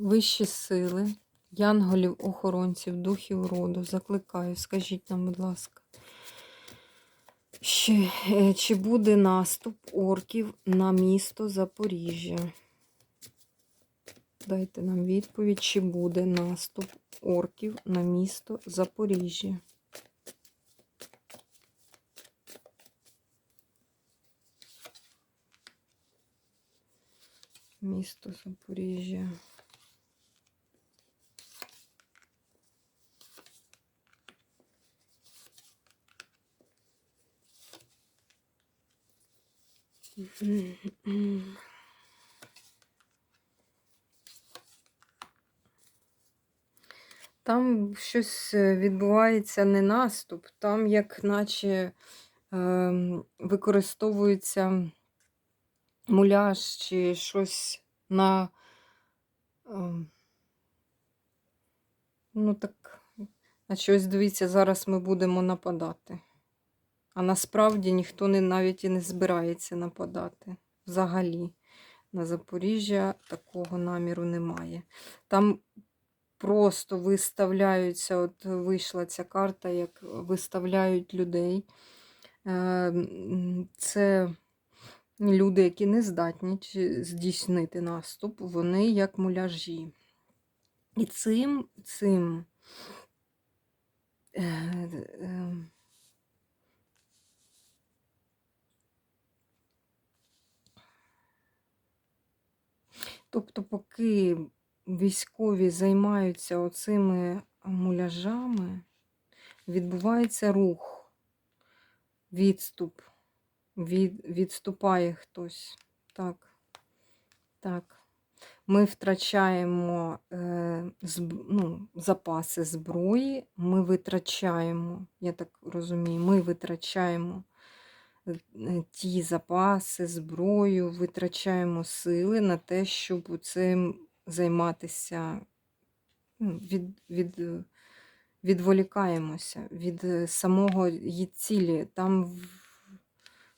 Вищі сили, янголів, охоронців, духів роду, закликаю, скажіть нам, будь ласка, чи, е, чи буде наступ орків на місто Запоріжжя? Дайте нам відповідь, чи буде наступ орків на місто Запоріжжя. Місто Запоріжжя. Там щось е, відбувається не наступ, там як наче ем, використовується муляж чи щось на. ем, ну так, наче ось дивіться, зараз ми будемо нападати. А насправді ніхто не, навіть і не збирається нападати. Взагалі. На Запоріжжя такого наміру немає. Там просто виставляються, от вийшла ця карта, як виставляють людей. Е, Це люди, які не здатні здійснити наступ, вони як муляжі. І цим, цим Тобто, поки військові займаються оцими муляжами, відбувається рух, відступ, від, відступає хтось. Так, так. Ми втрачаємо е, зб, ну, запаси зброї, ми витрачаємо, я так розумію, ми витрачаємо ті запаси, зброю, витрачаємо сили на те, щоб цим займатися, ну, від, від, е, відволікаємося від е, самого її цілі. Там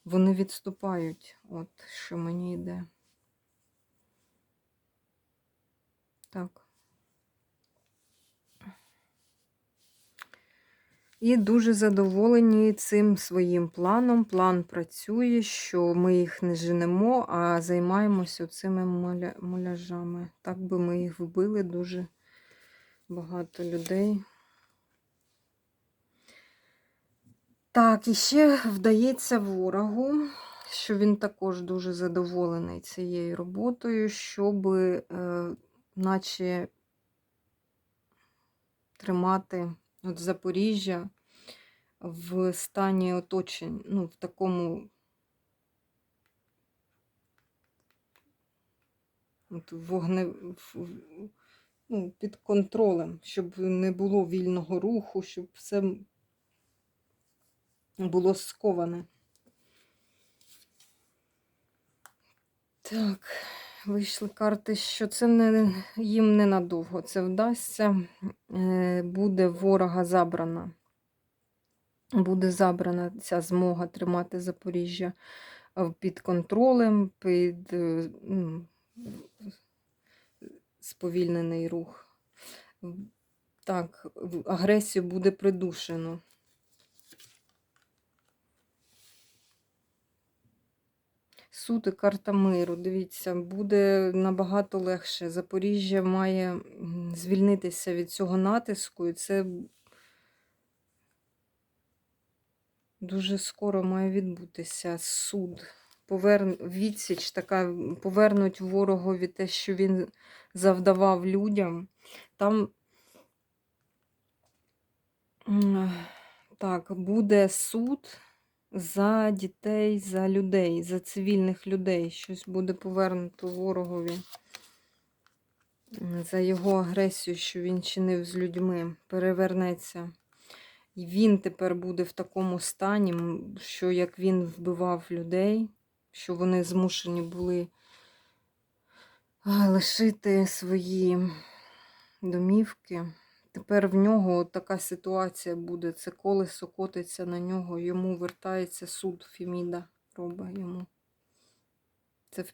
вони відступають, от що мені йде. Так. І дуже задоволені цим своїм планом. План працює, що ми їх не женемо, а займаємося цими муля... муляжами. Так би ми їх вбили дуже багато людей. Так, і ще вдається ворогу, що він також дуже задоволений цією роботою, щоб е, наче тримати от Запоріжжя в стані оточень, ну, в такому от вогне, ну, під контролем, щоб не було вільного руху, щоб все було сковане. Так, вийшли карти, що це не, їм ненадовго це вдасться. Е, Буде ворога забрана. Буде забрана ця змога тримати Запоріжжя е, під контролем, під е, ну, сповільнений рух. Так, агресію буде придушено. Суд і карта миру. Дивіться, буде набагато легше. Запоріжжя має звільнитися від цього натиску, і це дуже скоро має відбутися суд. Поверн... Відсіч така, повернуть ворогові те, що він завдавав людям. Там так, буде суд за дітей, за людей, за цивільних людей. Щось буде повернуто ворогові за його агресію, що він чинив з людьми, перевернеться. І він тепер буде в такому стані, що як він вбивав людей, що вони змушені були лишити свої домівки. Тепер в нього така ситуація буде. Це колесо котиться на нього, йому вертається суд Феміда робить йому. Це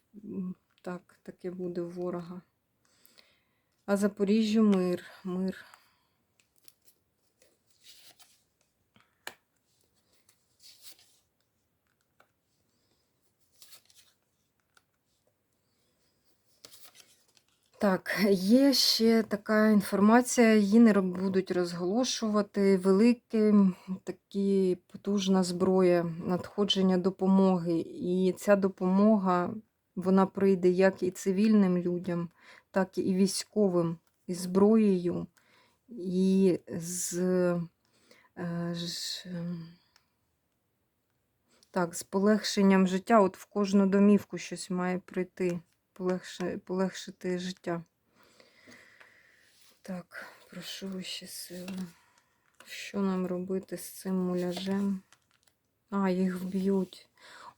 так, таке буде ворога. А Запоріжжю мир, мир. Так, є ще така інформація, її не будуть розголошувати. Велике, такі потужна зброя, надходження допомоги. І ця допомога вона прийде як і цивільним людям, так і військовим, і зброєю, і з, е, ем, так, з полегшенням життя. От в кожну домівку щось має прийти, полегшити життя. Так, прошу вищі сили. Що нам робити з цим муляжем? А, їх вб'ють.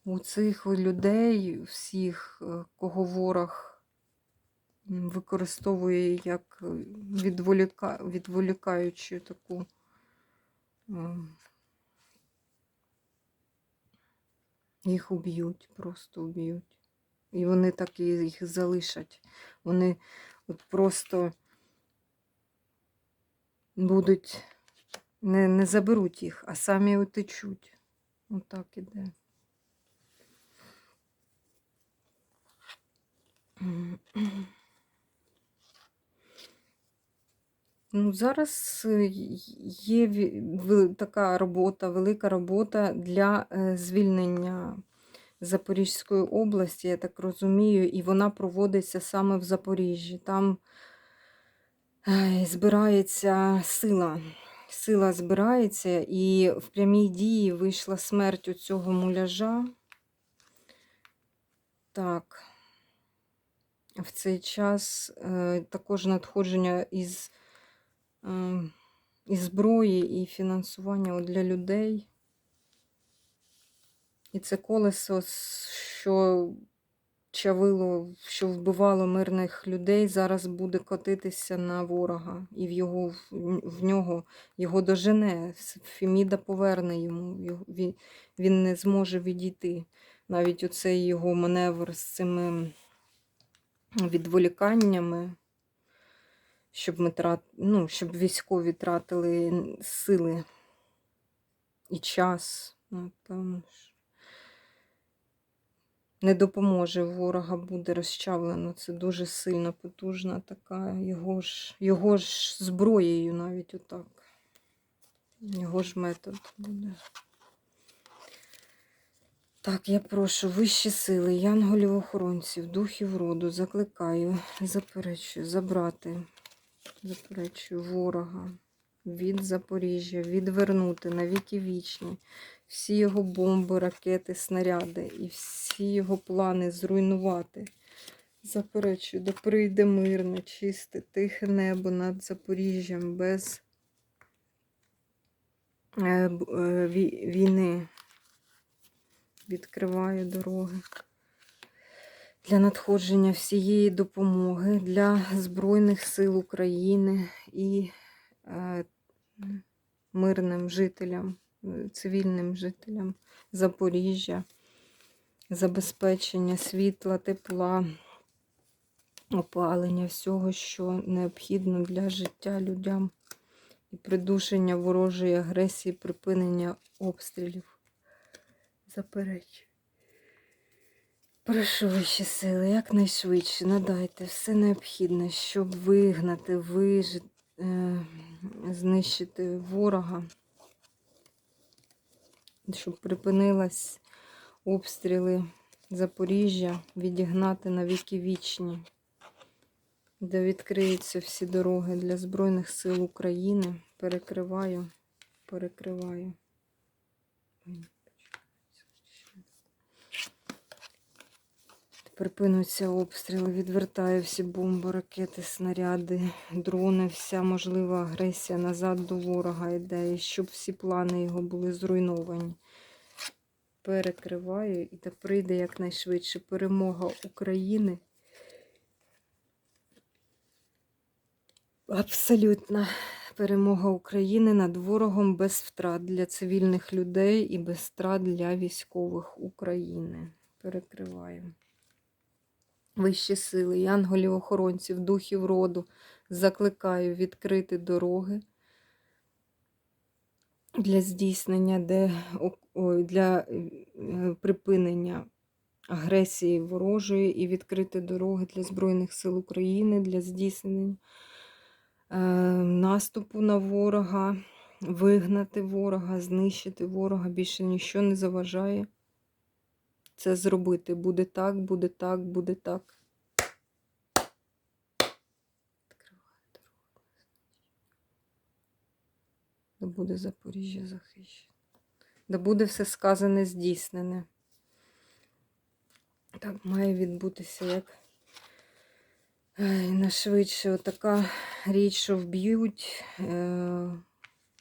У цих людей, всіх, е, кого ворог використовує як е, відволіка... відволікаючу таку. ем, Їх уб'ють, просто уб'ють. І вони так їх залишать. Вони от просто будуть, не, не заберуть їх, а самі утечуть. Отак іде. Ну, зараз е, є така робота, велика робота для е, звільнення Запорізької області, я так розумію, і вона проводиться саме в Запоріжжі. Там збирається сила. Сила збирається, і в прямій дії вийшла смерть у цього муляжа. Так. В цей час е, також надходження із, е, і зброї, і фінансування для людей. І це колесо, що чавило, що вбивало мирних людей, зараз буде котитися на ворога. І в, його, в- нього його дожене. Феміда поверне йому. Він, він не зможе відійти. Навіть оцей його маневр з цими відволіканнями, щоб ми трат... ну, щоб військові тратили сили і час. Напевно. ж. Не допоможе ворога буде розчавлено. Це дуже сильна, потужна така його ж, його ж зброєю навіть отак. Його ж метод буде. Так, я прошу вищі сили, янголів охоронців, духів роду, закликаю, заперечую, забрати, заперечую ворога від Запоріжжя, відвернути на віки вічні всі його бомби, ракети, снаряди і всі його плани зруйнувати. Заперечую, да прийде мирне, чисте, тихе небо над Запоріжжям без е, е, війни. Відкриваю дороги для надходження всієї допомоги для Збройних сил України і е, мирним жителям, цивільним жителям Запоріжжя, забезпечення світла, тепла, опалення, всього, що необхідно для життя людям, і придушення ворожої агресії, припинення обстрілів. Заперечую. Прошу вищі сили, якнайшвидше надайте все необхідне, щоб вигнати, вижити, е, знищити ворога, щоб припинились обстріли Запоріжжя, відігнати на віки вічні, де відкриються всі дороги для Збройних сил України. Перекриваю, перекриваю. Припинуться обстріли, відвертаю всі бомби, ракети, снаряди, дрони, вся можлива агресія назад до ворога йде, і щоб всі плани його були зруйновані. Перекриваю і та прийде якнайшвидше перемога України. Абсолютна перемога України над ворогом без втрат для цивільних людей і без втрат для військових України. Перекриваю. Вищі сили, янголів, охоронців, духів роду, Закликаю відкрити дороги для здійснення, де, для е, припинення агресії ворожої і відкрити дороги для Збройних сил України для здійснення е, наступу на ворога, вигнати ворога, знищити ворога. Більше нічого не заважає це зробити. Буде так, буде так, буде так. Да буде Запоріжжя захищено. Да буде все сказане, здійснене. Так має відбутися як Ай, нашвидше така річ, що вб'ють. Е-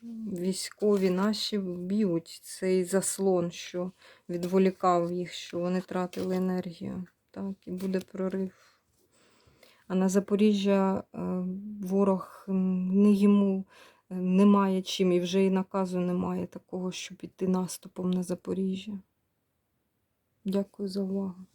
військові наші вб'ють цей заслон, що відволікав їх, що вони тратили енергію. Так, і буде прорив. А на Запоріжжя е, ворог не йому е, немає чим, і вже і наказу немає такого, щоб іти наступом на Запоріжжя. Дякую за увагу.